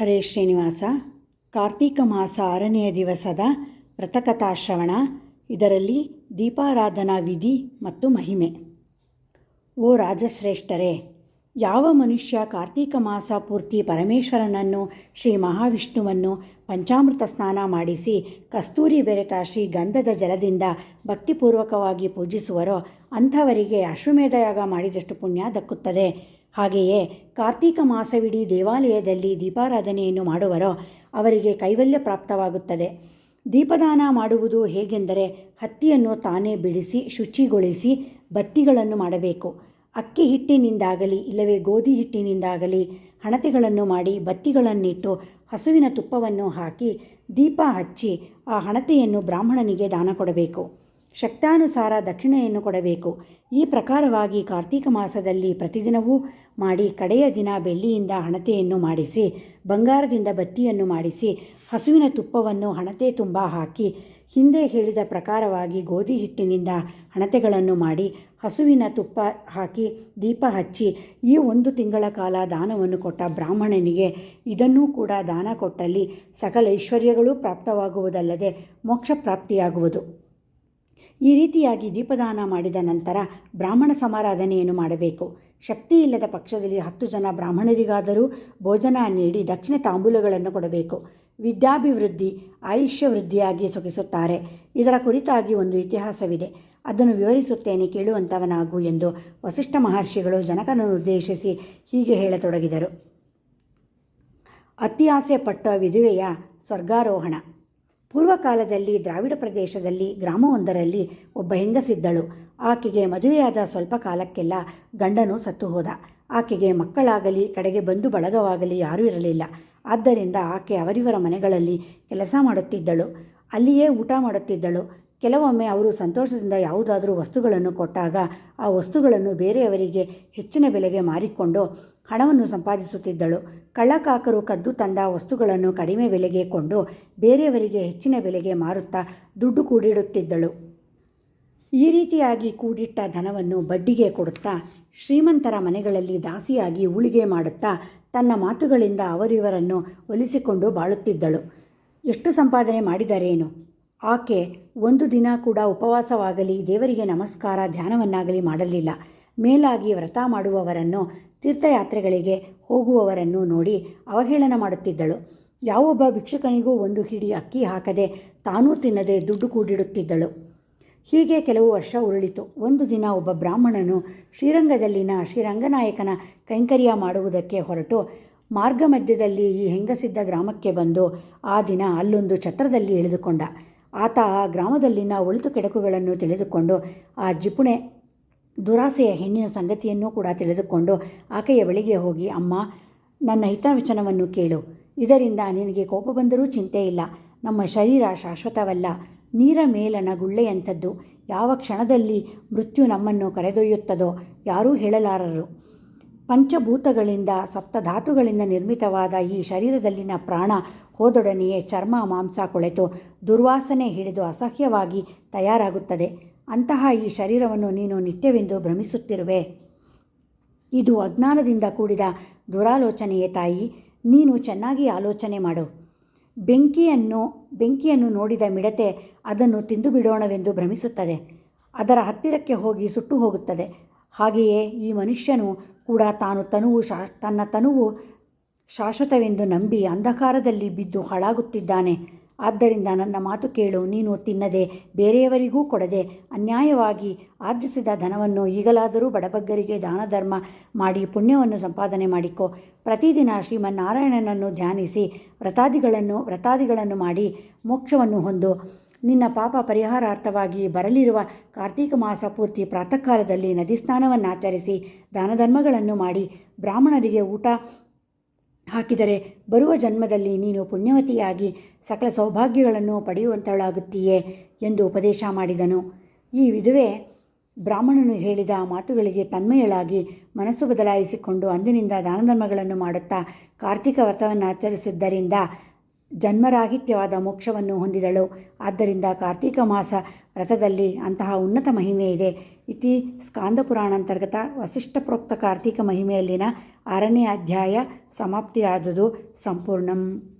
ಹರೇ ಶ್ರೀನಿವಾಸ. ಕಾರ್ತೀಕ ಮಾಸ ಆರನೆಯ ದಿವಸದ ವ್ರತಕಥಾಶ್ರವಣ ಇದರಲ್ಲಿ ದೀಪಾರಾಧನಾ ವಿಧಿ ಮತ್ತು ಮಹಿಮೆ. ಓ ರಾಜಶ್ರೇಷ್ಠರೇ, ಯಾವ ಮನುಷ್ಯ ಕಾರ್ತೀಕ ಮಾಸ ಪೂರ್ತಿ ಪರಮೇಶ್ವರನನ್ನು, ಶ್ರೀ ಮಹಾವಿಷ್ಣುವನ್ನು ಪಂಚಾಮೃತ ಸ್ನಾನ ಮಾಡಿಸಿ ಕಸ್ತೂರಿ ಬೆರೆತ ಶ್ರೀ ಗಂಧದ ಜಲದಿಂದ ಭಕ್ತಿಪೂರ್ವಕವಾಗಿ ಪೂಜಿಸುವರೋ, ಅಂಥವರಿಗೆ ಅಶ್ವಮೇಧ ಯಾಗ ಮಾಡಿದಷ್ಟು ಪುಣ್ಯ ದಕ್ಕುತ್ತದೆ. ಹಾಗೆಯೇ ಕಾರ್ತೀಕ ಮಾಸವಿಡೀ ದೇವಾಲಯದಲ್ಲಿ ದೀಪಾರಾಧನೆಯನ್ನು ಮಾಡುವರೋ ಅವರಿಗೆ ಕೈವಲ್ಯ ಪ್ರಾಪ್ತವಾಗುತ್ತದೆ. ದೀಪದಾನ ಮಾಡುವುದು ಹೇಗೆಂದರೆ ಹತ್ತಿಯನ್ನು ತಾನೇ ಬಿಡಿಸಿ, ಶುಚಿಗೊಳಿಸಿ ಬತ್ತಿಗಳನ್ನು ಮಾಡಬೇಕು. ಅಕ್ಕಿ ಹಿಟ್ಟಿನಿಂದಾಗಲಿ ಇಲ್ಲವೇ ಗೋಧಿ ಹಿಟ್ಟಿನಿಂದಾಗಲಿ ಹಣತೆಗಳನ್ನು ಮಾಡಿ ಬತ್ತಿಗಳನ್ನಿಟ್ಟು ಹಸುವಿನ ತುಪ್ಪವನ್ನು ಹಾಕಿ ದೀಪ ಹಚ್ಚಿ ಆ ಹಣತೆಯನ್ನು ಬ್ರಾಹ್ಮಣನಿಗೆ ದಾನ ಕೊಡಬೇಕು. ಶಕ್ತಾನುಸಾರ ದಕ್ಷಿಣೆಯನ್ನು ಕೊಡಬೇಕು. ಈ ಪ್ರಕಾರವಾಗಿ ಕಾರ್ತೀಕ ಮಾಸದಲ್ಲಿ ಪ್ರತಿದಿನವೂ ಮಾಡಿ ಕಡೆಯ ದಿನ ಬೆಳ್ಳಿಯಿಂದ ಹಣತೆಯನ್ನು ಮಾಡಿಸಿ, ಬಂಗಾರದಿಂದ ಬತ್ತಿಯನ್ನು ಮಾಡಿಸಿ, ಹಸುವಿನ ತುಪ್ಪವನ್ನು ಹಣತೆ ತುಂಬ ಹಾಕಿ, ಹಿಂದೆ ಹೇಳಿದ ಪ್ರಕಾರವಾಗಿ ಗೋಧಿ ಹಿಟ್ಟಿನಿಂದ ಹಣತೆಗಳನ್ನು ಮಾಡಿ, ಹಸುವಿನ ತುಪ್ಪ ಹಾಕಿ, ದೀಪ ಹಚ್ಚಿ, ಈ ಒಂದು ತಿಂಗಳ ಕಾಲ ದಾನವನ್ನು ಕೊಟ್ಟ ಬ್ರಾಹ್ಮಣನಿಗೆ ಇದನ್ನೂ ಕೂಡ ದಾನ ಕೊಟ್ಟಲ್ಲಿ ಸಕಲ ಐಶ್ವರ್ಯಗಳೂ ಪ್ರಾಪ್ತವಾಗುವುದಲ್ಲದೆ ಮೋಕ್ಷ ಪ್ರಾಪ್ತಿಯಾಗುವುದು ಈ ರೀತಿಯಾಗಿ ದೀಪದಾನ ಮಾಡಿದ ನಂತರ ಬ್ರಾಹ್ಮಣ ಸಮಾರಾಧನೆಯನ್ನು ಮಾಡಬೇಕು. ಶಕ್ತಿ ಇಲ್ಲದ ಪಕ್ಷದಲ್ಲಿ ಹತ್ತು ಜನ ಬ್ರಾಹ್ಮಣರಿಗಾದರೂ ಭೋಜನ ನೀಡಿ ದಕ್ಷಿಣ ತಾಂಬೂಲಗಳನ್ನು ಕೊಡಬೇಕು. ವಿದ್ಯಾಭಿವೃದ್ಧಿ ಆಯುಷ್ಯ ವೃದ್ಧಿಯಾಗಿ ಸೊಗಿಸುತ್ತಾರೆ. ಇದರ ಕುರಿತಾಗಿ ಒಂದು ಇತಿಹಾಸವಿದೆ. ಅದನ್ನು ವಿವರಿಸುತ್ತೇನೆ ಕೇಳುವಂಥವನಾಗು ಎಂದು ವಸಿಷ್ಠ ಮಹರ್ಷಿಗಳು ಜನಕನನ್ನು ಉದ್ದೇಶಿಸಿ ಹೀಗೆ ಹೇಳತೊಡಗಿದರು. ಆಸೆ ಪಟ್ಟ ವಿಧುವೆಯ ಸ್ವರ್ಗಾರೋಹಣ. ಪೂರ್ವಕಾಲದಲ್ಲಿ ದ್ರಾವಿಡ ಪ್ರದೇಶದಲ್ಲಿ ಗ್ರಾಮವೊಂದರಲ್ಲಿ ಒಬ್ಬ ಹೆಂಗಸಿದ್ದಳು. ಆಕೆಗೆ ಮದುವೆಯಾದ ಸ್ವಲ್ಪ ಕಾಲಕ್ಕೆಲ್ಲ ಗಂಡನು ಸತ್ತು ಹೋದ. ಆಕೆಗೆ ಮಕ್ಕಳಾಗಲಿ, ಕಡೆಗೆ ಬಂಧು ಬಳಗವಾಗಲಿ ಯಾರೂ ಇರಲಿಲ್ಲ. ಆದ್ದರಿಂದ ಆಕೆ ಅವರಿವರ ಮನೆಗಳಲ್ಲಿ ಕೆಲಸ ಮಾಡುತ್ತಿದ್ದಳು. ಅಲ್ಲಿಯೇ ಊಟ ಮಾಡುತ್ತಿದ್ದಳು. ಕೆಲವೊಮ್ಮೆ ಅವರು ಸಂತೋಷದಿಂದ ಯಾವುದಾದರೂ ವಸ್ತುಗಳನ್ನು ಕೊಟ್ಟಾಗ ಆ ವಸ್ತುಗಳನ್ನು ಬೇರೆಯವರಿಗೆ ಹೆಚ್ಚಿನ ಬೆಲೆಗೆ ಮಾರಿಕೊಂಡು ಹಣವನ್ನು ಸಂಪಾದಿಸುತ್ತಿದ್ದಳು. ಕಳ್ಳಕಾಕರು ಕದ್ದು ತಂದ ವಸ್ತುಗಳನ್ನು ಕಡಿಮೆ ಬೆಲೆಗೆ ಕೊಂಡು ಬೇರೆಯವರಿಗೆ ಹೆಚ್ಚಿನ ಬೆಲೆಗೆ ಮಾರುತ್ತಾ ದುಡ್ಡು ಕೂಡಿಡುತ್ತಿದ್ದಳು. ಈ ರೀತಿಯಾಗಿ ಕೂಡಿಟ್ಟ ಧನವನ್ನು ಬಡ್ಡಿಗೆ ಕೊಡುತ್ತಾ ಶ್ರೀಮಂತರ ಮನೆಗಳಲ್ಲಿ ದಾಸಿಯಾಗಿ ಉಳಿಗೆ ಮಾಡುತ್ತಾ ತನ್ನ ಮಾತುಗಳಿಂದ ಅವರಿವರನ್ನು ಒಲಿಸಿಕೊಂಡು ಬಾಳುತ್ತಿದ್ದಳು. ಎಷ್ಟು ಸಂಪಾದನೆ ಮಾಡಿದರೇನು? ಆಕೆ ಒಂದು ದಿನ ಕೂಡ ಉಪವಾಸವಾಗಲಿ, ದೇವರಿಗೆ ನಮಸ್ಕಾರ, ಧ್ಯಾನವನ್ನಾಗಲಿ ಮಾಡಲಿಲ್ಲ. ಮೇಲಾಗಿ ವ್ರತ ಮಾಡುವವರನ್ನು, ತೀರ್ಥಯಾತ್ರೆಗಳಿಗೆ ಹೋಗುವವರನ್ನು ನೋಡಿ ಅವಹೇಳನ ಮಾಡುತ್ತಿದ್ದಳು. ಯಾವೊಬ್ಬ ಭಿಕ್ಷುಕನಿಗೂ ಒಂದು ಹಿಡಿ ಅಕ್ಕಿ ಹಾಕದೆ ತಾನೂ ತಿನ್ನದೆ ದುಡ್ಡು ಕೂಡಿಡುತ್ತಿದ್ದಳು. ಹೀಗೆ ಕೆಲವು ವರ್ಷ ಉರುಳಿತು. ಒಂದು ದಿನ ಒಬ್ಬ ಬ್ರಾಹ್ಮಣನು ಶ್ರೀರಂಗದಲ್ಲಿನ ಶ್ರೀರಂಗನಾಯಕನ ಕೈಂಕರ್ಯ ಮಾಡುವುದಕ್ಕೆ ಹೊರಟು ಮಾರ್ಗ ಮಧ್ಯದಲ್ಲಿ ಈ ಹೆಂಗಸಿದ್ದ ಗ್ರಾಮಕ್ಕೆ ಬಂದು ಆ ದಿನ ಅಲ್ಲೊಂದು ಛತ್ರದಲ್ಲಿ ಇಳಿದುಕೊಂಡ. ಆತ ಆ ಗ್ರಾಮದಲ್ಲಿನ ಒಳಿತು ಕೆಡಕುಗಳನ್ನು ತಿಳಿದುಕೊಂಡು ಆ ಜಿಪುಣೆ ದುರಾಸೆಯ ಹೆಣ್ಣಿನ ಸಂಗತಿಯನ್ನೂ ಕೂಡ ತಿಳಿದುಕೊಂಡು ಆಕೆಯ ಬಳಿಗೆ ಹೋಗಿ, ಅಮ್ಮ, ನನ್ನ ಹಿತವಚನವನ್ನು ಕೇಳು. ಇದರಿಂದ ನಿನಗೆ ಕೋಪ ಬಂದರೂ ಚಿಂತೆ ಇಲ್ಲ. ನಮ್ಮ ಶರೀರ ಶಾಶ್ವತವಲ್ಲ. ನೀರ ಮೇಲನ ಗುಳ್ಳೆಯಂಥದ್ದು. ಯಾವ ಕ್ಷಣದಲ್ಲಿ ಮೃತ್ಯು ನಮ್ಮನ್ನು ಕರೆದೊಯ್ಯುತ್ತದೋ ಯಾರೂ ಹೇಳಲಾರರು. ಪಂಚಭೂತಗಳಿಂದ ಸಪ್ತಧಾತುಗಳಿಂದ ನಿರ್ಮಿತವಾದ ಈ ಶರೀರದಲ್ಲಿನ ಪ್ರಾಣ ಹೋದೊಡನೆಯೇ ಚರ್ಮ, ಮಾಂಸ ಕೊಳೆತು. ದುರ್ವಾಸನೆ ಹಿಡಿದು ಅಸಹ್ಯವಾಗಿ ತಯಾರಾಗುತ್ತದೆ. ಅಂತಹ ಈ ಶರೀರವನ್ನು ನೀನು ನಿತ್ಯವೆಂದು ಭ್ರಮಿಸುತ್ತಿರುವೆ. ಇದು ಅಜ್ಞಾನದಿಂದ ಕೂಡಿದ ದುರಾಲೋಚನೆಯೇ ತಾಯಿ, ನೀನು ಚೆನ್ನಾಗಿ ಆಲೋಚನೆ ಮಾಡು. ಬೆಂಕಿಯನ್ನು ಬೆಂಕಿಯನ್ನು ನೋಡಿದ ಮಿಡತೆ ಅದನ್ನು ತಿಂದು ಬಿಡೋಣವೆಂದು ಭ್ರಮಿಸುತ್ತದೆ. ಅದರ ಹತ್ತಿರಕ್ಕೆ ಹೋಗಿ ಸುಟ್ಟು ಹೋಗುತ್ತದೆ. ಹಾಗೆಯೇ ಈ ಮನುಷ್ಯನು ಕೂಡ ತಾನು ತನುವು ಶಾ, ತನ್ನ ತನುವು ಶಾಶ್ವತವೆಂದು ನಂಬಿ ಅಂಧಕಾರದಲ್ಲಿ ಬಿದ್ದು ಹಾಳಾಗುತ್ತಿದ್ದಾನೆ. ಆದ್ದರಿಂದ ನನ್ನ ಮಾತು ಕೇಳು, ನೀನು ತಿನ್ನದೆ, ಬೇರೆಯವರಿಗೂ ಕೊಡದೆ, ಅನ್ಯಾಯವಾಗಿ ಆರ್ಜಿಸಿದ ಧನವನ್ನು ಈಗಲಾದರೂ ಬಡಬಗ್ಗರಿಗೆ ದಾನ ಧರ್ಮ ಮಾಡಿ ಪುಣ್ಯವನ್ನು ಸಂಪಾದನೆ ಮಾಡಿಕೊ. ಪ್ರತಿದಿನ ಶ್ರೀಮನ್ನಾರಾಯಣನನ್ನು ಧ್ಯಾನಿಸಿ, ವ್ರತಾದಿಗಳನ್ನು ವ್ರತಾದಿಗಳನ್ನು ಮಾಡಿ ಮೋಕ್ಷವನ್ನು ಹೊಂದು, ನಿನ್ನ ಪಾಪ ಪರಿಹಾರಾರ್ಥವಾಗಿ ಬರಲಿರುವ ಕಾರ್ತೀಕ ಮಾಸ ಪೂರ್ತಿ ಪ್ರಾತಃಕಾಲದಲ್ಲಿ ನದಿ ಸ್ನಾನವನ್ನು ಆಚರಿಸಿ ದಾನ ಧರ್ಮಗಳನ್ನು ಮಾಡಿ ಬ್ರಾಹ್ಮಣರಿಗೆ ಊಟ ಹಾಕಿದರೆ ಬರುವ ಜನ್ಮದಲ್ಲಿ ನೀನು ಪುಣ್ಯವತಿಯಾಗಿ ಸಕಲ ಸೌಭಾಗ್ಯಗಳನ್ನು ಪಡೆಯುವಂತಳಾಗುತ್ತೀಯೇ ಎಂದು ಉಪದೇಶ ಮಾಡಿದನು. ಈ ವಿಧವೆ ಬ್ರಾಹ್ಮಣನು ಹೇಳಿದ ಮಾತುಗಳಿಗೆ ತನ್ಮಯಳಾಗಿ ಮನಸ್ಸು ಬದಲಾಯಿಸಿಕೊಂಡು ಅಂದಿನಿಂದ ದಾನಧರ್ಮಗಳನ್ನು ಮಾಡುತ್ತಾ ಕಾರ್ತಿಕ ವ್ರತವನ್ನು ಆಚರಿಸಿದ್ದರಿಂದ ಜನ್ಮರಾಹಿತ್ಯವಾದ ಮೋಕ್ಷವನ್ನು ಹೊಂದಿದಳು. ಆದ್ದರಿಂದ ಕಾರ್ತೀಕ ಮಾಸ ವ್ರತದಲ್ಲಿ ಅಂತಹ ಉನ್ನತ ಮಹಿಮೆ ಇದೆ. ಇತಿ ಸ್ಕಾಂದ ಪುರಾಣಾಂತರ್ಗತ ವಸಿಷ್ಠ ಪ್ರೋಕ್ತ ಕಾರ್ತೀಕ ಮಹಿಮೆಯಲ್ಲಿನ ಆರನೇ ಅಧ್ಯಾಯ ಸಮಾಪ್ತಿಯಾದುದು ಸಂಪೂರ್ಣಂ.